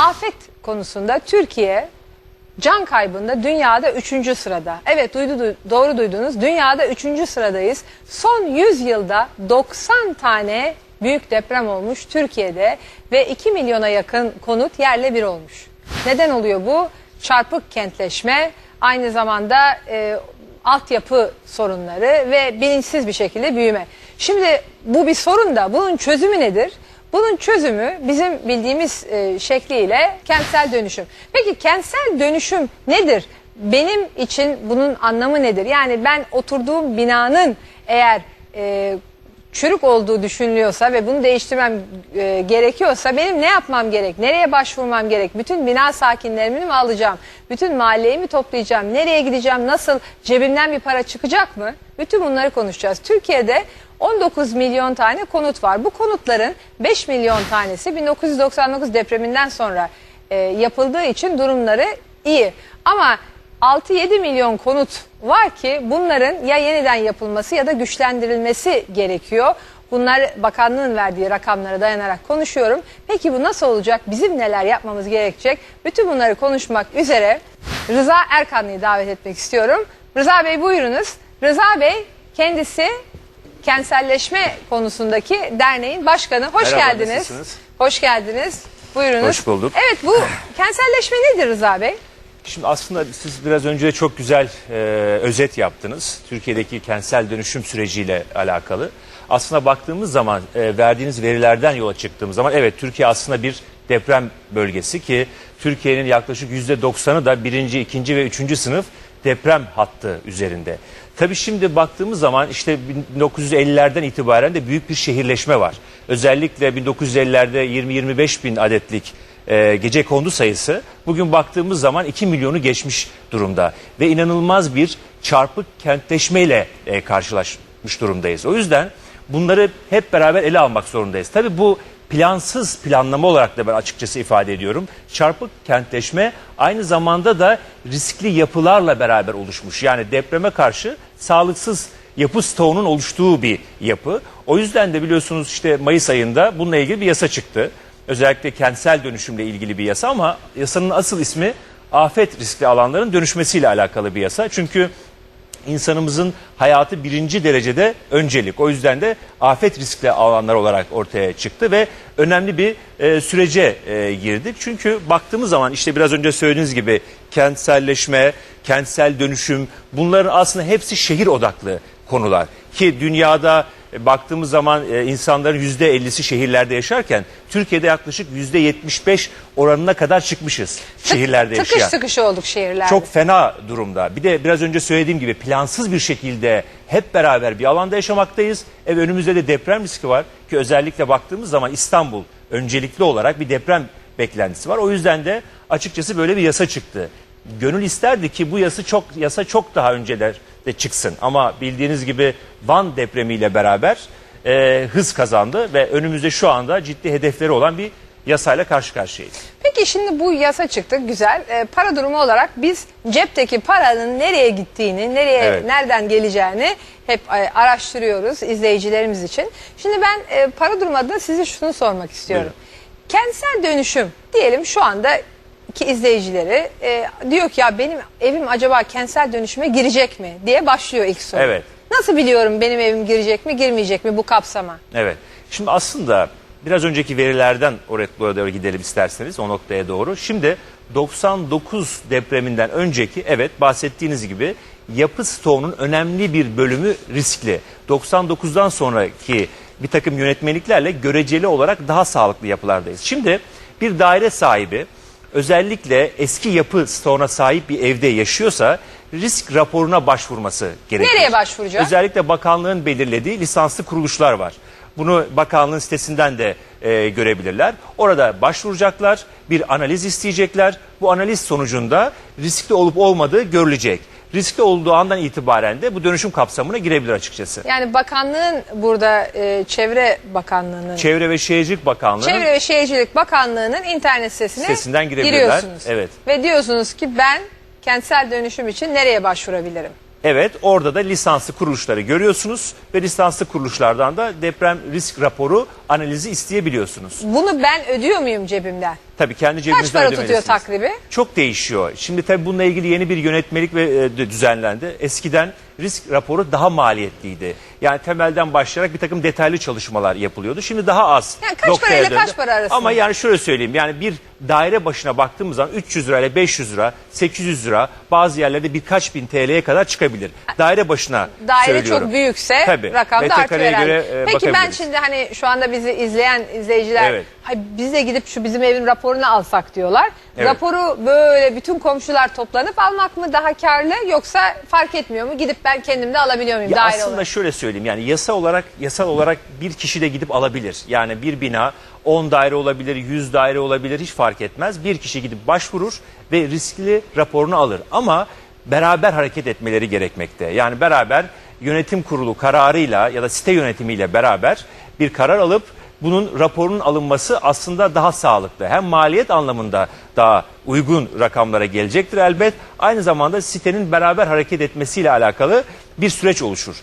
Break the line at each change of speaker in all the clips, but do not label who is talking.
Afet konusunda Türkiye can kaybında dünyada 3. sırada. Evet duydu, du- doğru duydunuz. Dünyada 3. sıradayız. Son 100 yılda 90 tane büyük deprem olmuş Türkiye'de ve 2 milyona yakın konut yerle bir olmuş. Neden oluyor bu? Çarpık kentleşme, aynı zamanda e, altyapı sorunları ve bilinçsiz bir şekilde büyüme. Şimdi bu bir sorun da bunun çözümü nedir? Bunun çözümü bizim bildiğimiz e, şekliyle kentsel dönüşüm. Peki kentsel dönüşüm nedir? Benim için bunun anlamı nedir? Yani ben oturduğum binanın eğer e, çürük olduğu düşünülüyorsa ve bunu değiştirmem e, gerekiyorsa benim ne yapmam gerek? Nereye başvurmam gerek? Bütün bina sakinlerini mi alacağım? Bütün mahalleyi mi toplayacağım? Nereye gideceğim? Nasıl? Cebimden bir para çıkacak mı? Bütün bunları konuşacağız. Türkiye'de 19 milyon tane konut var. Bu konutların 5 milyon tanesi 1999 depreminden sonra e, yapıldığı için durumları iyi. Ama 6-7 milyon konut var ki bunların ya yeniden yapılması ya da güçlendirilmesi gerekiyor. Bunlar bakanlığın verdiği rakamlara dayanarak konuşuyorum. Peki bu nasıl olacak? Bizim neler yapmamız gerekecek? Bütün bunları konuşmak üzere Rıza Erkanlı'yı davet etmek istiyorum. Rıza Bey buyurunuz. Rıza Bey kendisi kentselleşme konusundaki derneğin başkanı. Hoş
Merhaba,
geldiniz.
nasılsınız?
Hoş geldiniz. Buyurunuz.
Hoş bulduk.
Evet bu kentselleşme nedir Rıza Bey?
Şimdi aslında siz biraz önce çok güzel e, özet yaptınız. Türkiye'deki kentsel dönüşüm süreciyle alakalı. Aslında baktığımız zaman e, verdiğiniz verilerden yola çıktığımız zaman evet Türkiye aslında bir deprem bölgesi ki Türkiye'nin yaklaşık %90'ı da birinci, ikinci ve üçüncü sınıf deprem hattı üzerinde. Tabii şimdi baktığımız zaman işte 1950'lerden itibaren de büyük bir şehirleşme var. Özellikle 1950'lerde 20-25 bin adetlik e, gece kondu sayısı bugün baktığımız zaman 2 milyonu geçmiş durumda ve inanılmaz bir çarpık kentleşmeyle e, karşılaşmış durumdayız. O yüzden bunları hep beraber ele almak zorundayız. Tabii bu plansız planlama olarak da ben açıkçası ifade ediyorum. Çarpık kentleşme aynı zamanda da riskli yapılarla beraber oluşmuş. Yani depreme karşı sağlıksız yapı stoğunun oluştuğu bir yapı. O yüzden de biliyorsunuz işte Mayıs ayında bununla ilgili bir yasa çıktı. Özellikle kentsel dönüşümle ilgili bir yasa ama yasanın asıl ismi afet riskli alanların dönüşmesiyle alakalı bir yasa. Çünkü insanımızın hayatı birinci derecede öncelik. O yüzden de afet riskli alanlar olarak ortaya çıktı ve önemli bir e, sürece e, girdik. Çünkü baktığımız zaman işte biraz önce söylediğiniz gibi kentselleşme, kentsel dönüşüm bunların aslında hepsi şehir odaklı konular. Ki dünyada baktığımız zaman e, insanların %50'si şehirlerde yaşarken Türkiye'de yaklaşık %75 oranına kadar çıkmışız şehirlerde
Tıkış
yaşayan.
tıkış olduk şehirlerde.
Çok fena durumda. Bir de biraz önce söylediğim gibi plansız bir şekilde hep beraber bir alanda yaşamaktayız. Evet önümüzde de deprem riski var ki özellikle baktığımız zaman İstanbul öncelikli olarak bir deprem beklentisi var. O yüzden de açıkçası böyle bir yasa çıktı. Gönül isterdi ki bu yasa çok yasa çok daha önceler de çıksın. Ama bildiğiniz gibi Van depremiyle beraber e, hız kazandı ve önümüzde şu anda ciddi hedefleri olan bir yasayla karşı karşıyayız.
Peki şimdi bu yasa çıktı güzel. Ee, para durumu olarak biz cepteki paranın nereye gittiğini, nereye
Evet.
nereden geleceğini hep e, araştırıyoruz izleyicilerimiz için. Şimdi ben e, para durumu adına size şunu sormak istiyorum. Kentsel dönüşüm diyelim şu anda ki izleyicileri e, diyor ki ya benim evim acaba kentsel dönüşüme girecek mi diye başlıyor ilk soru.
Evet.
Nasıl biliyorum benim evim girecek mi girmeyecek mi bu kapsama?
Evet. Şimdi aslında biraz önceki verilerden oraya doğru gidelim isterseniz o noktaya doğru. Şimdi 99 depreminden önceki evet bahsettiğiniz gibi yapı stoğunun önemli bir bölümü riskli. 99'dan sonraki bir takım yönetmeliklerle göreceli olarak daha sağlıklı yapılardayız. Şimdi bir daire sahibi özellikle eski yapı stoğuna sahip bir evde yaşıyorsa risk raporuna başvurması gerekiyor.
Nereye başvuracak?
Özellikle bakanlığın belirlediği lisanslı kuruluşlar var. Bunu bakanlığın sitesinden de e, görebilirler. Orada başvuracaklar, bir analiz isteyecekler. Bu analiz sonucunda riskli olup olmadığı görülecek. Riskli olduğu andan itibaren de bu dönüşüm kapsamına girebilir açıkçası.
Yani bakanlığın burada e, Çevre Bakanlığı'nın
Çevre ve Şehircilik Bakanlığı
Çevre ve Şehircilik Bakanlığı'nın internet sitesine
Sitesinden girebilirler.
giriyorsunuz.
Evet.
Ve diyorsunuz ki ben kentsel dönüşüm için nereye başvurabilirim?
Evet orada da lisanslı kuruluşları görüyorsunuz ve lisanslı kuruluşlardan da deprem risk raporu analizi isteyebiliyorsunuz.
Bunu ben ödüyor muyum cebimden?
Tabii kendi cebinizden
para tutuyor
ödemelisiniz.
takribi?
Çok değişiyor. Şimdi tabii bununla ilgili yeni bir yönetmelik ve e, düzenlendi. Eskiden risk raporu daha maliyetliydi. Yani temelden başlayarak bir takım detaylı çalışmalar yapılıyordu. Şimdi daha az.
Yani kaç
noktaya
parayla
döndü.
kaç para arasında?
Ama yani şöyle söyleyeyim. Yani bir daire başına baktığımız zaman 300 lirayla 500 lira, 800 lira bazı yerlerde birkaç bin TL'ye kadar çıkabilir. Daire başına
Daire
söylüyorum.
çok büyükse
Tabii.
rakam da artıyor
Metrekareye
herhalde.
göre, e,
Peki ben
bakabiliriz.
şimdi hani şu anda bizi izleyen izleyiciler
Evet.
"Hay biz de gidip şu bizim evin raporunu alsak diyorlar.
Evet.
Raporu böyle bütün komşular toplanıp almak mı daha karlı yoksa fark etmiyor mu? Gidip ben kendim de alabiliyor muyum
Ya
daire
aslında
olarak?
şöyle söyleyeyim yani yasa olarak yasal olarak bir kişi de gidip alabilir. Yani bir bina 10 daire olabilir, 100 daire olabilir hiç fark etmez. Bir kişi gidip başvurur ve riskli raporunu alır. Ama beraber hareket etmeleri gerekmekte. Yani beraber yönetim kurulu kararıyla ya da site yönetimiyle beraber bir karar alıp bunun raporunun alınması aslında daha sağlıklı. Hem maliyet anlamında daha uygun rakamlara gelecektir elbet. Aynı zamanda sitenin beraber hareket etmesiyle alakalı bir süreç oluşur.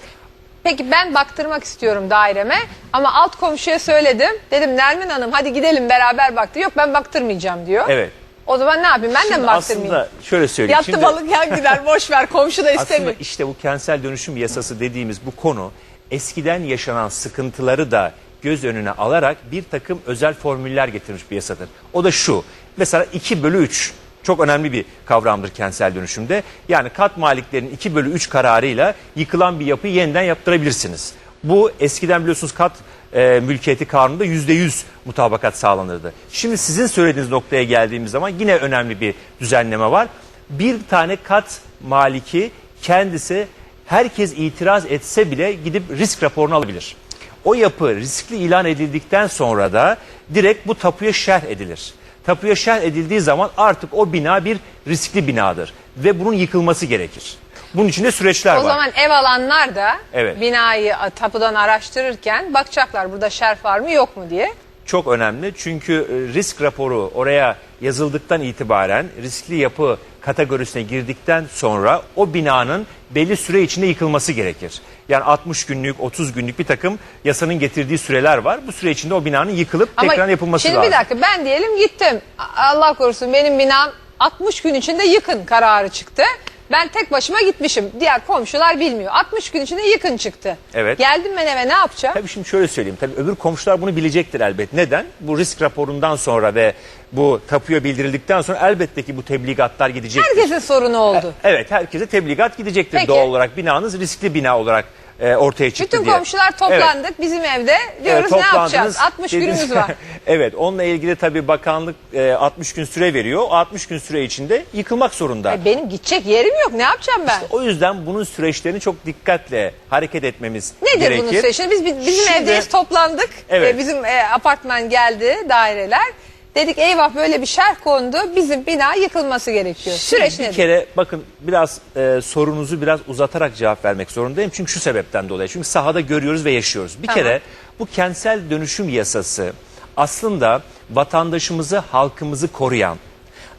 Peki ben baktırmak istiyorum daireme ama alt komşuya söyledim. Dedim Nermin Hanım hadi gidelim beraber baktı. Yok ben baktırmayacağım diyor.
Evet.
O zaman ne yapayım ben de mi baktırmayayım?
aslında şöyle söyleyeyim.
Yattı
Şimdi
balık yan gider boş ver komşu da
aslında
istemiyor.
işte bu kentsel dönüşüm yasası dediğimiz bu konu eskiden yaşanan sıkıntıları da göz önüne alarak bir takım özel formüller getirmiş bir yasadır. O da şu. Mesela 2 bölü 3 çok önemli bir kavramdır kentsel dönüşümde. Yani kat maliklerin 2 bölü 3 kararıyla yıkılan bir yapıyı yeniden yaptırabilirsiniz. Bu eskiden biliyorsunuz kat e, mülkiyeti kanununda %100 mutabakat sağlanırdı. Şimdi sizin söylediğiniz noktaya geldiğimiz zaman yine önemli bir düzenleme var. Bir tane kat maliki kendisi herkes itiraz etse bile gidip risk raporunu alabilir. O yapı riskli ilan edildikten sonra da direkt bu tapuya şerh edilir. Tapuya şerh edildiği zaman artık o bina bir riskli binadır ve bunun yıkılması gerekir. Bunun için de süreçler
O
var.
zaman ev alanlar da
Evet.
binayı tapudan araştırırken bakacaklar burada şerf var mı yok mu diye.
çok önemli. Çünkü e, risk raporu oraya yazıldıktan itibaren riskli yapı kategorisine girdikten sonra o binanın belli süre içinde yıkılması gerekir. Yani 60 günlük, 30 günlük bir takım yasanın getirdiği süreler var. Bu süre içinde o binanın yıkılıp tekrar yapılması
şimdi
lazım.
bir dakika ben diyelim gittim. Allah korusun benim binam 60 gün içinde yıkın kararı çıktı. Ben tek başıma gitmişim. Diğer komşular bilmiyor. 60 gün içinde yıkın çıktı.
Evet.
Geldim ben eve ne yapacağım?
Tabii şimdi şöyle söyleyeyim. Tabii öbür komşular bunu bilecektir elbet. Neden? Bu risk raporundan sonra ve bu tapuya bildirildikten sonra elbette ki bu tebligatlar gidecektir.
Herkesin sorunu oldu.
Evet herkese tebligat gidecektir
Peki.
doğal olarak. Binanız riskli bina olarak e, ortaya çıktı
Bütün
diye.
komşular
Evet.
toplandık bizim evde. Diyoruz
Evet,
ne
toplandınız.
yapacağız? 60
Dediniz-
günümüz var.
evet onunla ilgili tabii bakanlık e, 60 gün süre veriyor. O 60 gün süre içinde yıkılmak zorunda.
Ay, benim gidecek yerim yok. Ne yapacağım ben?
O yüzden bunun süreçlerini çok dikkatle hareket etmemiz
Nedir
gerekir.
bunun biz biz- bizim
Şimdi-
evdeyiz toplandık.
Evet.
Ee, bizim e, apartman geldi daireler. Dedik eyvah böyle bir şerh kondu. Bizim bina yıkılması gerekiyor. Süreç
bir
nedir?
kere bakın biraz e, sorunuzu biraz uzatarak cevap vermek zorundayım. Çünkü şu sebepten dolayı. Çünkü sahada görüyoruz ve yaşıyoruz. Bir
Tamam.
kere bu kentsel dönüşüm yasası aslında vatandaşımızı, halkımızı koruyan,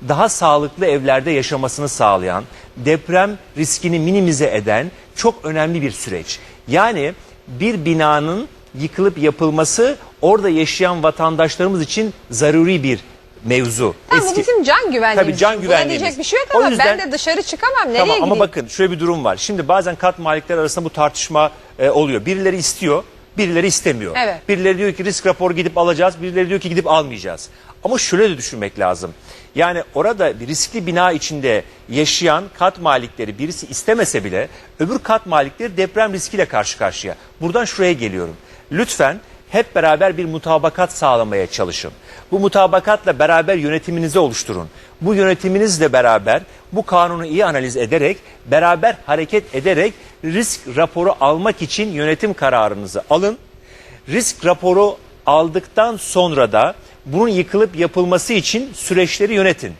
daha sağlıklı evlerde yaşamasını sağlayan, deprem riskini minimize eden çok önemli bir süreç. Yani bir binanın yıkılıp yapılması orada yaşayan vatandaşlarımız için zaruri bir mevzu.
Ha, bu bizim can güvenliğimiz.
Tabii can
Buna
güvenliğimiz.
diyecek bir şey yok
O
ama
yüzden-
ben de dışarı çıkamam. Nereye
Tamam ama
gideyim?
bakın şöyle bir durum var. Şimdi bazen kat malikler arasında bu tartışma e, oluyor. Birileri istiyor, birileri istemiyor.
Evet.
Birileri diyor ki risk raporu gidip alacağız, birileri diyor ki gidip almayacağız. Ama şöyle de düşünmek lazım. Yani orada bir riskli bina içinde yaşayan kat malikleri birisi istemese bile öbür kat malikleri deprem riskiyle karşı karşıya. Buradan şuraya geliyorum. Lütfen hep beraber bir mutabakat sağlamaya çalışın. Bu mutabakatla beraber yönetiminizi oluşturun. Bu yönetiminizle beraber bu kanunu iyi analiz ederek, beraber hareket ederek risk raporu almak için yönetim kararınızı alın. Risk raporu aldıktan sonra da bunun yıkılıp yapılması için süreçleri yönetin.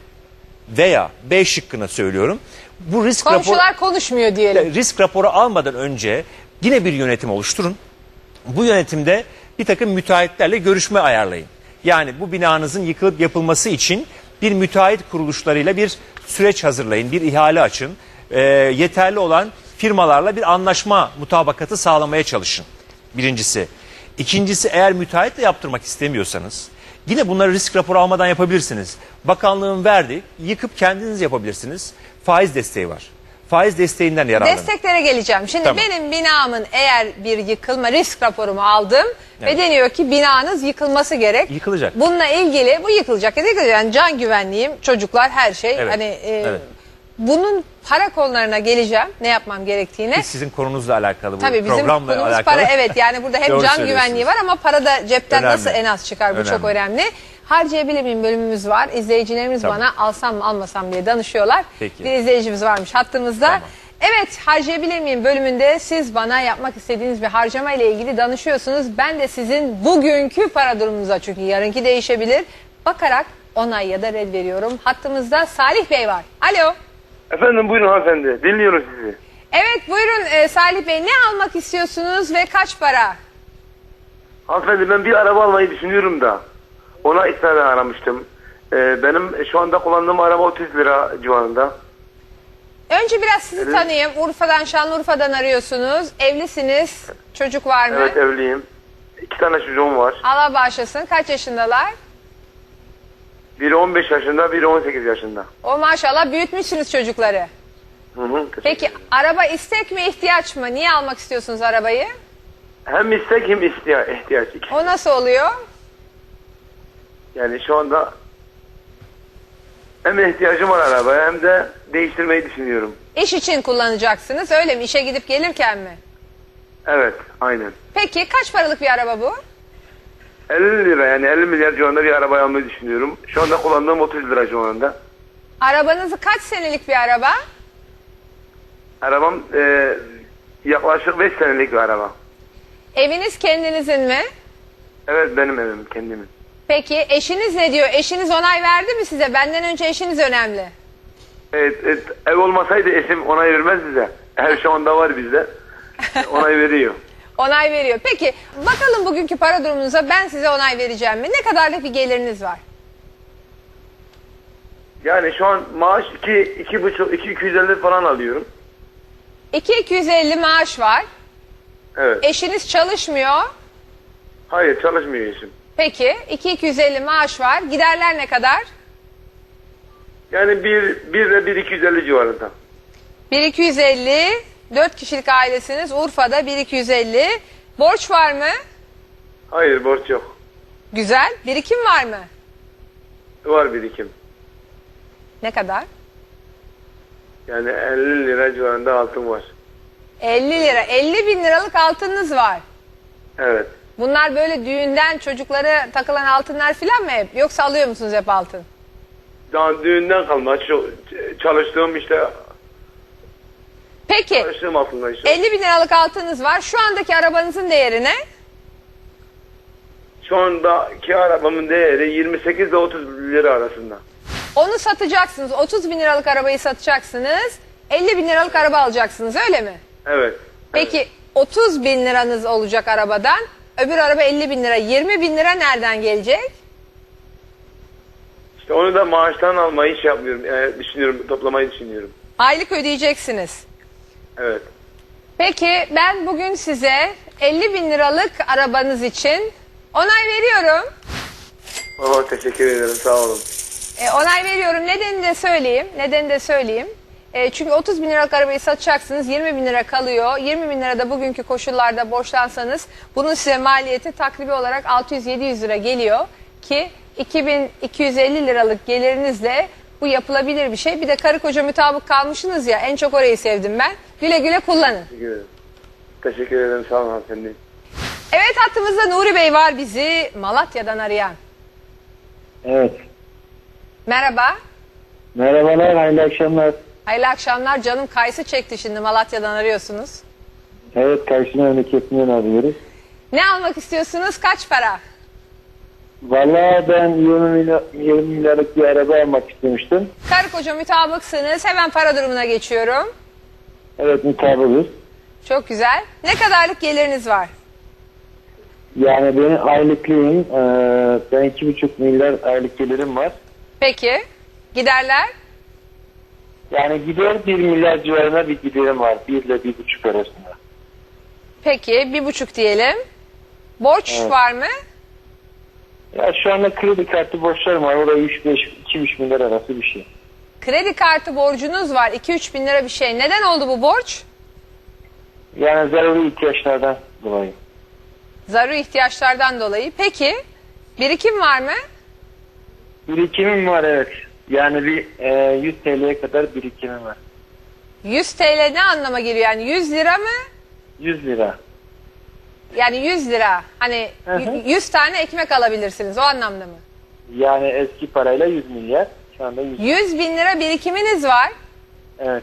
Veya B şıkkını söylüyorum. Bu risk raporu
Komşular konuşmuyor diyelim.
risk raporu almadan önce yine bir yönetim oluşturun. Bu yönetimde bir takım müteahhitlerle görüşme ayarlayın. Yani bu binanızın yıkılıp yapılması için bir müteahhit kuruluşlarıyla bir süreç hazırlayın, bir ihale açın. Ee, yeterli olan firmalarla bir anlaşma mutabakatı sağlamaya çalışın. Birincisi. İkincisi eğer müteahhitle yaptırmak istemiyorsanız Yine bunları risk raporu almadan yapabilirsiniz. Bakanlığın verdi, yıkıp kendiniz yapabilirsiniz. Faiz desteği var. Faiz desteğinden yararlanın.
Desteklere geleceğim. Şimdi
Tamam.
benim binamın eğer bir yıkılma risk raporumu aldım ve
Evet.
deniyor ki binanız yıkılması gerek.
Yıkılacak.
Bununla ilgili bu yıkılacak. Yıkılacak. Yani can güvenliğim, çocuklar her şey.
Evet,
Hani e,
evet.
bunun para konularına geleceğim. Ne yapmam gerektiğine.
Ki sizin konunuzla alakalı bu
Tabii bizim
programla
konumuz
alakalı.
para evet yani burada hem
Doğru
can
söylüyorsunuz.
güvenliği var ama para da cepten
Önemli.
nasıl en az çıkar bu çok
Önemli.
önemli. Harcayabilir miyim bölümümüz var. İzleyicilerimiz
Tamam.
bana alsam mı almasam diye danışıyorlar.
Peki.
Bir izleyicimiz varmış hattımızda.
Tamam.
Evet harcayabilir miyim bölümünde siz bana yapmak istediğiniz bir harcama ile ilgili danışıyorsunuz. Ben de sizin bugünkü para durumunuza çünkü yarınki değişebilir. Bakarak onay ya da red veriyorum. Hattımızda Salih Bey var. Alo.
Efendim buyurun hanımefendi. Dinliyoruz sizi.
Evet buyurun e, Salih Bey ne almak istiyorsunuz ve kaç para?
Hanımefendi ben bir araba almayı düşünüyorum da. Ona istinaden aramıştım. Ee, benim şu anda kullandığım araba 30 lira civarında.
Önce biraz sizi tanıyayım. Urfa'dan, Şanlıurfa'dan arıyorsunuz. Evlisiniz. Çocuk var mı?
Evet evliyim. İki tane çocuğum var.
Allah bağışlasın. Kaç yaşındalar?
Biri 15 yaşında, biri 18 yaşında.
O maşallah büyütmüşsünüz çocukları.
Hı hı, teşekkür
Peki
ederim.
araba istek mi ihtiyaç mı? Niye almak istiyorsunuz arabayı?
Hem istek hem ihtiyaç. ihtiyaç. İkisi.
O nasıl oluyor?
Yani şu anda hem ihtiyacım var arabaya hem de değiştirmeyi düşünüyorum.
İş için kullanacaksınız öyle mi? İşe gidip gelirken mi?
Evet, aynen.
Peki kaç paralık bir araba bu?
50 lira yani 50 milyar civarında bir araba almayı düşünüyorum. Şu anda kullandığım 30 lira civarında.
Arabanızı kaç senelik bir araba?
Arabam e, yaklaşık 5 senelik bir araba.
Eviniz kendinizin mi?
Evet benim evim kendimin.
Peki eşiniz ne diyor? Eşiniz onay verdi mi size? Benden önce eşiniz önemli.
Evet, evet, ev olmasaydı eşim onay vermez bize. Ev şu anda var bizde. Onay veriyor.
Onay veriyor. Peki bakalım bugünkü para durumunuza ben size onay vereceğim mi? Ne kadarlık bir geliriniz var?
Yani şu an maaş 2 iki, buçuk, iki, 250 falan alıyorum.
2250 maaş var.
Evet.
Eşiniz çalışmıyor.
Hayır çalışmıyor eşim.
Peki 2250 maaş var. Giderler ne kadar?
Yani bir, bir de bir 250 civarında.
1250. 4 kişilik ailesiniz. Urfa'da 1250. Borç var mı?
Hayır borç yok.
Güzel. Birikim var mı?
Var birikim.
Ne kadar?
Yani 50 lira civarında altın var.
50 lira. 50 bin liralık altınınız var.
Evet.
Bunlar böyle düğünden çocuklara takılan altınlar falan mı hep? Yoksa alıyor musunuz hep altın?
Daha düğünden kalma. Çalıştığım işte
Peki
çalıştığım altında işte.
50 bin liralık altınız var. Şu andaki arabanızın değeri ne?
Şu andaki arabamın değeri 28 ile 30 lira arasında.
Onu satacaksınız. 30 bin liralık arabayı satacaksınız. 50 bin liralık araba alacaksınız öyle mi?
Evet.
Peki 30 bin liranız olacak arabadan. Öbür araba 50 bin lira. 20 bin lira nereden gelecek?
İşte onu da maaştan almayı hiç yapmıyorum. Yani düşünüyorum, toplamayı düşünüyorum.
Aylık ödeyeceksiniz.
Evet.
Peki ben bugün size 50 bin liralık arabanız için onay veriyorum.
Oh, teşekkür ederim, sağ olun.
E, onay veriyorum. Nedenini de söyleyeyim. Nedenini de söyleyeyim. E, çünkü 30 bin liralık arabayı satacaksınız. 20 bin lira kalıyor. 20 bin lira da bugünkü koşullarda borçlansanız bunun size maliyeti takribi olarak 600-700 lira geliyor. Ki 2250 liralık gelirinizle bu yapılabilir bir şey. Bir de karı koca mutabık kalmışsınız ya en çok orayı sevdim ben. Güle güle kullanın.
Teşekkür ederim. Teşekkür ederim, sağ olun hanımefendi.
Evet hattımızda Nuri Bey var bizi Malatya'dan arayan.
Evet.
Merhaba.
Merhabalar, hayırlı akşamlar.
Hayırlı akşamlar. Canım kayısı çekti şimdi Malatya'dan arıyorsunuz.
Evet, karşı memleketinden arıyoruz.
Ne almak istiyorsunuz? Kaç para?
Vallahi ben 20 milyar, 20 milyarlık bir araba almak istemiştim.
Karı koca mütabıksınız. Hemen para durumuna geçiyorum.
Evet, mutabıkız.
Çok güzel. Ne kadarlık geliriniz var?
Yani benim aylıklığım, ben 2,5 milyar aylık gelirim var.
Peki. Giderler?
Yani gider 1 milyar civarında bir giderim var. 1 ile 1,5 arasında.
Peki. Bir buçuk diyelim. Borç
Evet.
var mı?
Ya şu anda kredi kartı borçlarım var. O da 3-5-2-3 milyar arası bir şey.
Kredi kartı borcunuz var 2-3 bin lira bir şey. Neden oldu bu borç?
Yani zaruri ihtiyaçlardan dolayı.
Zaruri ihtiyaçlardan dolayı. Peki birikim var mı?
Birikimim var evet. Yani bir e, 100 TL'ye kadar birikimim var.
100 TL ne anlama geliyor yani 100 lira mı?
100 lira.
Yani 100 lira. Hani
Hı hı.
y- 100 tane ekmek alabilirsiniz o anlamda mı?
Yani eski parayla 100 milyar. Şu anda 100.
100 bin lira birikiminiz var.
Evet.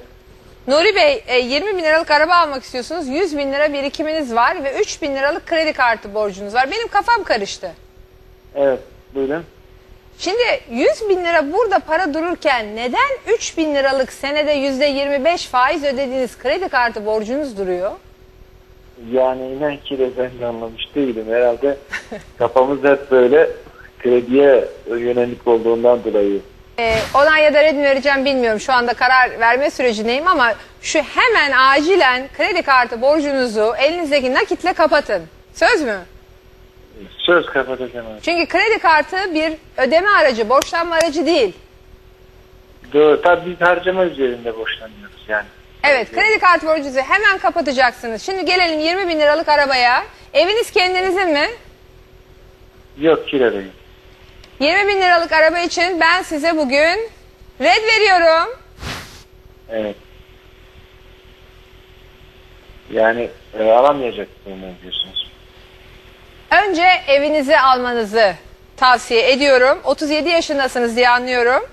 Nuri Bey e, 20 bin liralık araba almak istiyorsunuz. 100 bin lira birikiminiz var ve 3 bin liralık kredi kartı borcunuz var. Benim kafam karıştı.
Evet. Buyurun.
Şimdi 100 bin lira burada para dururken neden 3 bin liralık senede yüzde 25 faiz ödediğiniz kredi kartı borcunuz duruyor?
Yani inan ki de ben de anlamış değilim. Herhalde kafamız hep böyle krediye yönelik olduğundan dolayı.
Ee, onay ya da red mi vereceğim bilmiyorum. Şu anda karar verme sürecindeyim ama şu hemen acilen kredi kartı borcunuzu elinizdeki nakitle kapatın. Söz mü?
Söz kapatacağım abi.
Çünkü kredi kartı bir ödeme aracı, borçlanma aracı değil.
Doğru. Tabii biz harcama üzerinde borçlanıyoruz yani.
Evet, kredi kartı borcunuzu hemen kapatacaksınız. Şimdi gelelim 20 bin liralık arabaya. Eviniz kendinizin mi?
Yok kiradayım.
20 bin liralık araba için ben size bugün red veriyorum.
Evet. Yani e, alamayacaksın diyorsunuz.
Önce evinizi almanızı tavsiye ediyorum. 37 yaşındasınız diye anlıyorum.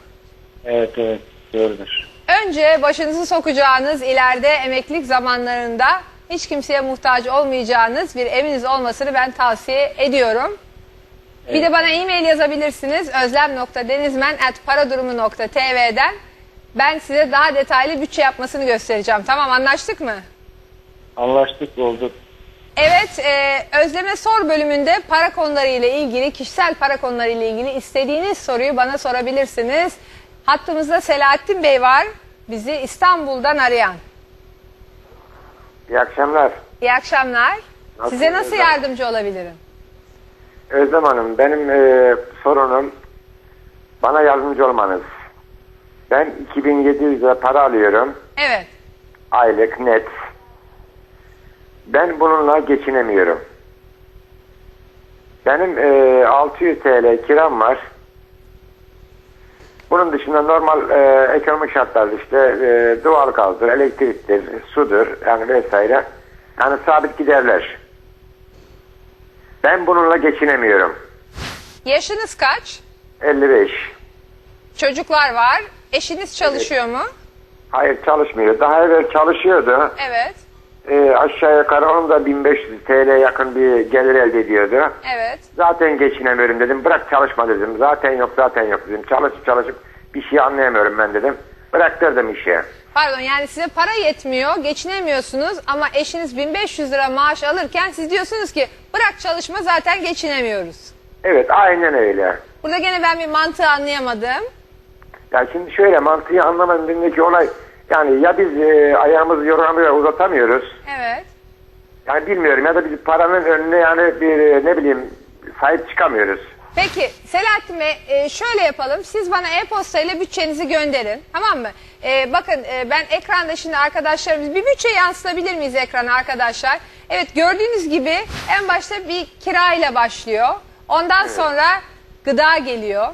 Evet evet doğrudur.
Önce başınızı sokacağınız ileride emeklilik zamanlarında hiç kimseye muhtaç olmayacağınız bir eviniz olmasını ben tavsiye ediyorum. Bir de bana e-mail yazabilirsiniz özlem.denizmen.paradurumu.tv'den. Ben size daha detaylı bütçe yapmasını göstereceğim. Tamam anlaştık mı?
Anlaştık olduk.
Evet, e, Özleme Sor bölümünde para konuları ile ilgili, kişisel para konuları ile ilgili istediğiniz soruyu bana sorabilirsiniz. Hattımızda Selahattin Bey var, bizi İstanbul'dan arayan.
İyi akşamlar.
İyi akşamlar.
Nasılsınız
Size nasıl
Özlem?
yardımcı olabilirim?
Özlem Hanım benim e, sorunum bana yardımcı olmanız. Ben 2700 lira para alıyorum.
Evet.
Aylık net. Ben bununla geçinemiyorum. Benim e, 600 TL kiram var. Bunun dışında normal e, ekonomik şartlarda işte e, doğal gazdır, elektriktir, sudur yani vesaire. Yani sabit giderler. Ben bununla geçinemiyorum.
Yaşınız kaç?
55.
Çocuklar var. Eşiniz çalışıyor mu?
Hayır çalışmıyor. Daha evvel çalışıyordu.
Evet.
E, aşağı yukarı onun da 1500 TL yakın bir gelir elde ediyordu.
Evet.
Zaten geçinemiyorum dedim. Bırak çalışma dedim. Zaten yok zaten yok dedim. Çalışıp çalışıp bir şey anlayamıyorum ben dedim. Bıraktırdım işi.
Pardon yani size para yetmiyor, geçinemiyorsunuz ama eşiniz 1500 lira maaş alırken siz diyorsunuz ki bırak çalışma zaten geçinemiyoruz.
Evet aynen öyle.
Burada gene ben bir mantığı anlayamadım.
Ya şimdi şöyle mantığı anlamadım dediğimdeki olay yani ya biz e, ayağımızı yorganı uzatamıyoruz.
Evet.
Yani bilmiyorum ya da biz paranın önüne yani bir e, ne bileyim sahip çıkamıyoruz.
Peki Selahattin Bey e, şöyle yapalım. Siz bana e-posta ile bütçenizi gönderin. Tamam mı? E, bakın e, ben ekranda şimdi arkadaşlarımız bir bütçe yansıtabilir miyiz ekrana arkadaşlar? Evet gördüğünüz gibi en başta bir kira ile başlıyor. Ondan sonra gıda geliyor.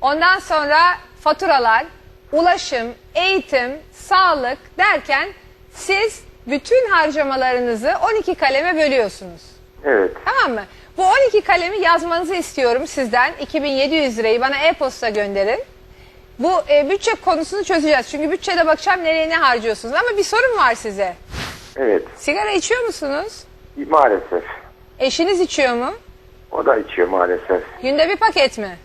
Ondan sonra faturalar, ulaşım, eğitim, sağlık derken siz bütün harcamalarınızı 12 kaleme bölüyorsunuz.
Evet.
Tamam mı? Bu 12 kalemi yazmanızı istiyorum sizden. 2700 lirayı bana e-posta gönderin. Bu e, bütçe konusunu çözeceğiz. Çünkü bütçede bakacağım nereye ne harcıyorsunuz. Ama bir sorum var size.
Evet.
Sigara içiyor musunuz?
Maalesef.
Eşiniz içiyor mu?
O da içiyor maalesef.
Günde bir paket mi?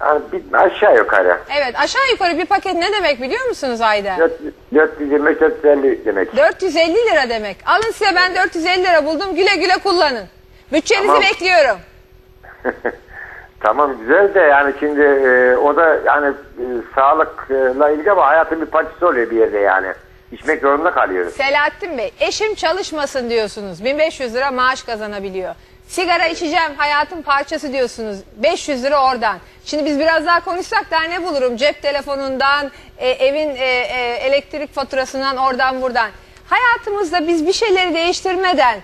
Yani bir, aşağı yukarı.
Evet aşağı yukarı bir paket ne demek biliyor musunuz ayda?
420 450 demek.
450 lira demek. Alın size ben 450 lira buldum güle güle kullanın. Bütçenizi
Tamam.
bekliyorum.
Tamam güzel de yani şimdi e, o da yani e, sağlıkla ilgili ama hayatın bir parçası oluyor bir yerde yani. İçmek zorunda kalıyoruz.
Selahattin Bey eşim çalışmasın diyorsunuz. 1500 lira maaş kazanabiliyor. Sigara içeceğim hayatın parçası diyorsunuz. 500 lira oradan. Şimdi biz biraz daha konuşsak daha ne bulurum? Cep telefonundan, e, evin e, e, elektrik faturasından oradan buradan. Hayatımızda biz bir şeyleri değiştirmeden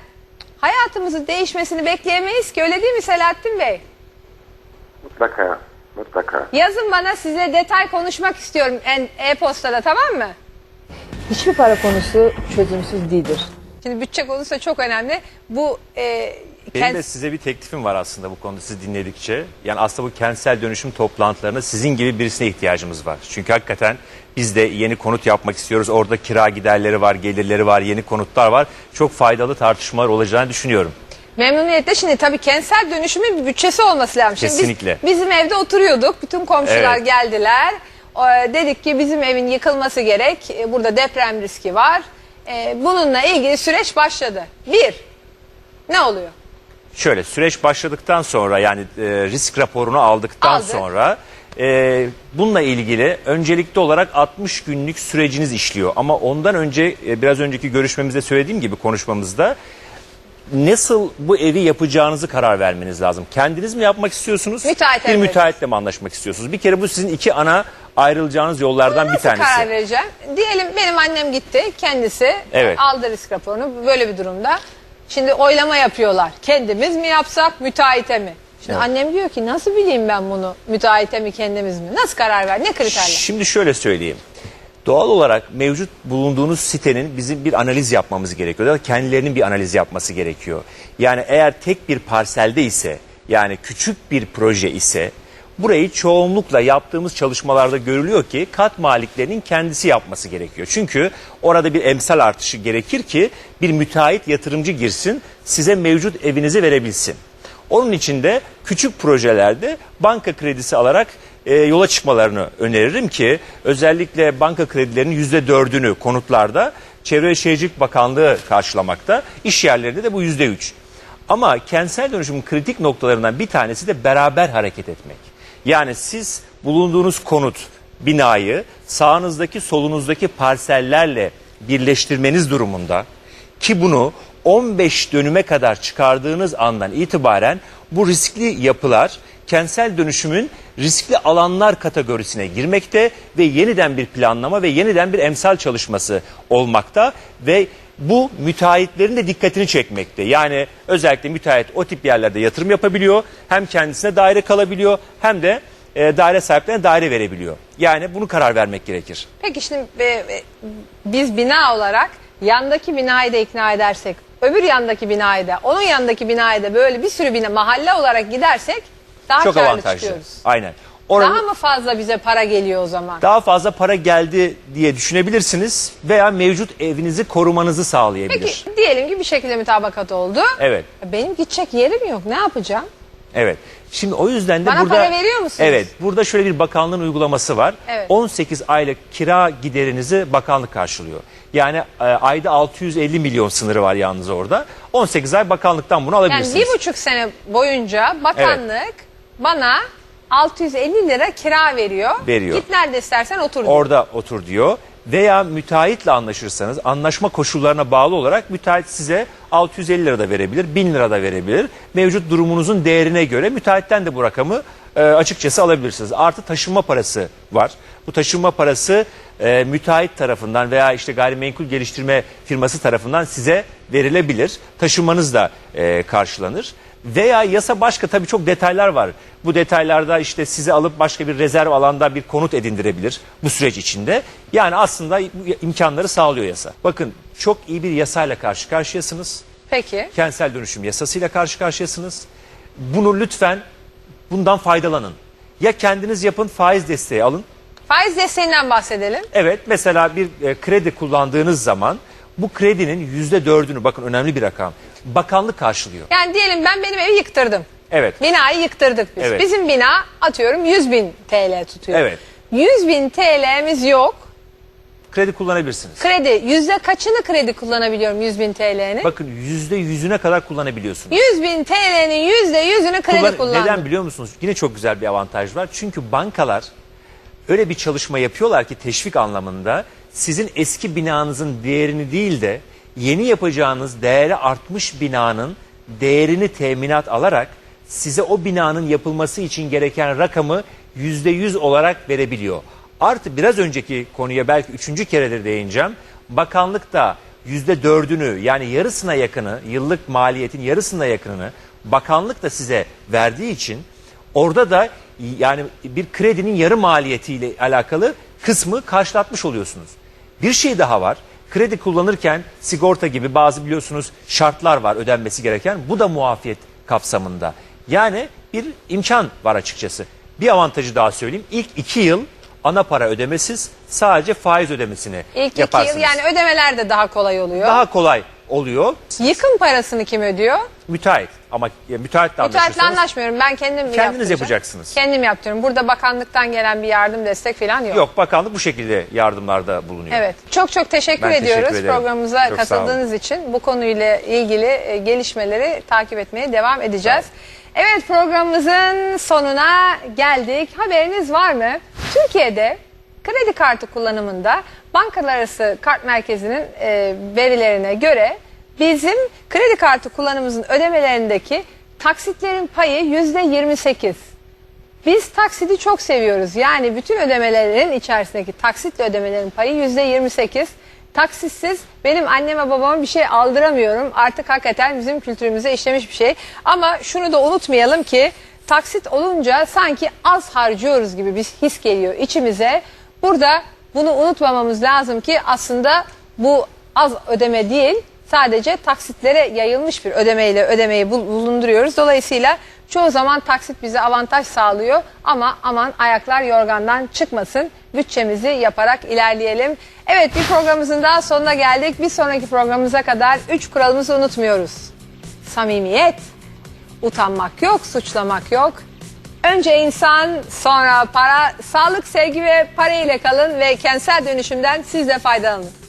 hayatımızın değişmesini bekleyemeyiz ki öyle değil mi Selahattin Bey?
Mutlaka. Mutlaka.
Yazın bana size detay konuşmak istiyorum en- e-postada tamam mı? Hiçbir para konusu çözümsüz değildir. Şimdi bütçe konusu da çok önemli. Bu e,
Benim de size bir teklifim var aslında bu konuda sizi dinledikçe. Yani aslında bu kentsel dönüşüm toplantılarına sizin gibi birisine ihtiyacımız var. Çünkü hakikaten biz de yeni konut yapmak istiyoruz. Orada kira giderleri var, gelirleri var, yeni konutlar var. Çok faydalı tartışmalar olacağını düşünüyorum.
Memnuniyetle şimdi tabii kentsel dönüşümün bir bütçesi olması lazım. Şimdi biz-
Kesinlikle.
bizim evde oturuyorduk. Bütün komşular
Evet.
geldiler. Ee, dedik ki bizim evin yıkılması gerek. Ee, Burada deprem riski var. Ee, bununla ilgili süreç başladı. Bir, ne oluyor?
Şöyle süreç başladıktan sonra yani e, risk raporunu aldıktan
Aldık.
sonra e, bununla ilgili öncelikli olarak 60 günlük süreciniz işliyor. Ama ondan önce e, biraz önceki görüşmemizde söylediğim gibi konuşmamızda nasıl bu evi yapacağınızı karar vermeniz lazım. Kendiniz mi yapmak istiyorsunuz?
Müteahhite
bir müteahhitle mi anlaşmak istiyorsunuz? Bir kere bu sizin iki ana ayrılacağınız yollardan bir
Nasıl
tanesi.
karar vereceğim? Diyelim benim annem gitti kendisi
Evet.
aldı risk raporunu böyle bir durumda. Şimdi oylama yapıyorlar. Kendimiz mi yapsak müteahhite mi? Şimdi
Evet.
annem diyor ki nasıl bileyim ben bunu müteahhite mi kendimiz mi? Nasıl karar ver? Ne kriterle?
Şimdi şöyle söyleyeyim. Doğal olarak mevcut bulunduğunuz sitenin bizim bir analiz yapmamız gerekiyor. Ya da kendilerinin bir analiz yapması gerekiyor. Yani eğer tek bir parselde ise yani küçük bir proje ise burayı çoğunlukla yaptığımız çalışmalarda görülüyor ki kat maliklerinin kendisi yapması gerekiyor. Çünkü orada bir emsal artışı gerekir ki bir müteahhit yatırımcı girsin size mevcut evinizi verebilsin. Onun için de küçük projelerde banka kredisi alarak e, yola çıkmalarını öneririm ki özellikle banka kredilerinin yüzde dördünü konutlarda Çevre ve Şehircilik Bakanlığı karşılamakta. İş yerlerinde de bu yüzde üç. Ama kentsel dönüşümün kritik noktalarından bir tanesi de beraber hareket etmek. Yani siz bulunduğunuz konut, binayı sağınızdaki solunuzdaki parsellerle birleştirmeniz durumunda ki bunu 15 dönüme kadar çıkardığınız andan itibaren bu riskli yapılar kentsel dönüşümün riskli alanlar kategorisine girmekte ve yeniden bir planlama ve yeniden bir emsal çalışması olmakta ve bu müteahhitlerin de dikkatini çekmekte. Yani özellikle müteahhit o tip yerlerde yatırım yapabiliyor. Hem kendisine daire kalabiliyor hem de e, daire sahiplerine daire verebiliyor. Yani bunu karar vermek gerekir.
Peki şimdi e, e, biz bina olarak yandaki binayı da ikna edersek, öbür yandaki binayı da, onun yandaki binayı da böyle bir sürü bina mahalle olarak gidersek daha
Çok
karlı
avantajlı.
çıkıyoruz.
Aynen. Oranın
Daha mı fazla bize para geliyor o zaman?
daha fazla para geldi diye düşünebilirsiniz veya mevcut evinizi korumanızı sağlayabilir.
Peki diyelim ki bir şekilde mutabakat oldu.
Evet.
Benim gidecek yerim yok. Ne yapacağım?
Evet. Şimdi o yüzden de
Bana
burada
para veriyor musunuz?
Evet. Burada şöyle bir bakanlığın uygulaması var.
Evet.
18 aylık kira giderinizi bakanlık karşılıyor. Yani e, ayda 650 milyon sınırı var yalnız orada. 18 ay bakanlıktan bunu
Yani
alabilirsiniz.
bir buçuk sene boyunca bakanlık bana 650 lira kira veriyor.
Veriyor.
Git nerede istersen otur diyor.
Orada otur diyor. Veya müteahhitle anlaşırsanız anlaşma koşullarına bağlı olarak müteahhit size 650 lira da verebilir, 1000 lira da verebilir. Mevcut durumunuzun değerine göre müteahhitten de bu rakamı e, açıkçası alabilirsiniz. Artı taşınma parası var. Bu taşınma parası e, müteahhit tarafından veya işte gayrimenkul geliştirme firması tarafından size verilebilir. Taşınmanız da e, karşılanır. Veya yasa başka tabii çok detaylar var. Bu detaylarda işte size alıp başka bir rezerv alanda bir konut edindirebilir bu süreç içinde. Yani aslında bu imkanları sağlıyor yasa. Bakın çok iyi bir yasayla karşı karşıyasınız.
Peki.
Kentsel dönüşüm yasasıyla karşı karşıyasınız. Bunu lütfen bundan faydalanın. Ya kendiniz yapın faiz desteği alın.
Faiz desteğinden bahsedelim.
Evet mesela bir e, kredi kullandığınız zaman bu kredinin yüzde dördünü bakın önemli bir rakam bakanlık karşılıyor.
Yani diyelim ben benim evi yıktırdım.
Evet.
Binayı yıktırdık biz.
Evet.
Bizim bina atıyorum 100 bin TL tutuyor.
Evet.
100 bin TL'miz yok.
Kredi kullanabilirsiniz.
Kredi yüzde kaçını kredi kullanabiliyorum 100 bin TL'nin?
Bakın yüzde yüzüne kadar kullanabiliyorsunuz.
100 bin TL'nin yüzde yüzünü kredi
Kullan-
kullandım.
Neden biliyor musunuz? Yine çok güzel bir avantaj var. Çünkü bankalar öyle bir çalışma yapıyorlar ki teşvik anlamında sizin eski binanızın değerini değil de yeni yapacağınız değeri artmış binanın değerini teminat alarak size o binanın yapılması için gereken rakamı %100 olarak verebiliyor. Artı biraz önceki konuya belki üçüncü keredir değineceğim. Bakanlık da %4'ünü yani yarısına yakını yıllık maliyetin yarısına yakınını bakanlık da size verdiği için orada da yani bir kredinin yarı maliyetiyle alakalı kısmı karşılatmış oluyorsunuz. Bir şey daha var. Kredi kullanırken sigorta gibi bazı biliyorsunuz şartlar var ödenmesi gereken. Bu da muafiyet kapsamında. Yani bir imkan var açıkçası. Bir avantajı daha söyleyeyim. İlk iki yıl ana para ödemesiz sadece faiz ödemesini
İlk
yaparsınız.
iki yıl yani ödemeler de daha kolay oluyor.
Daha kolay oluyor.
Yıkım parasını kim ödüyor?
Müteahhit ama ya, müteahhitle
Müteahhitle anlaşmıyorum. Ben kendim
Kendiniz
yaptıracağım.
yapacaksınız.
Kendim yaptırıyorum. Burada bakanlıktan gelen bir yardım destek falan yok.
yok bakanlık bu şekilde yardımlarda bulunuyor.
Evet. Çok çok teşekkür
Ben teşekkür
ediyoruz
ederim.
programımıza
Çok sağ olun.
katıldığınız için. Bu konuyla ilgili e, gelişmeleri takip etmeye devam edeceğiz. Evet programımızın sonuna geldik. Haberiniz var mı? Türkiye'de kredi kartı kullanımında bankalar arası kart merkezinin e, verilerine göre bizim kredi kartı kullanımımızın ödemelerindeki taksitlerin payı yüzde 28. Biz taksidi çok seviyoruz. Yani bütün ödemelerin içerisindeki taksitle ödemelerin payı yüzde 28. Taksitsiz benim anneme babama bir şey aldıramıyorum. Artık hakikaten bizim kültürümüze işlemiş bir şey. Ama şunu da unutmayalım ki taksit olunca sanki az harcıyoruz gibi bir his geliyor içimize. Burada bunu unutmamamız lazım ki aslında bu az ödeme değil sadece taksitlere yayılmış bir ödemeyle ödemeyi bul- bulunduruyoruz. Dolayısıyla çoğu zaman taksit bize avantaj sağlıyor ama aman ayaklar yorgandan çıkmasın. Bütçemizi yaparak ilerleyelim. Evet bir programımızın daha sonuna geldik. Bir sonraki programımıza kadar 3 kuralımızı unutmuyoruz. Samimiyet, utanmak yok, suçlamak yok. Önce insan, sonra para, sağlık, sevgi ve para ile kalın ve kentsel dönüşümden siz de faydalanın.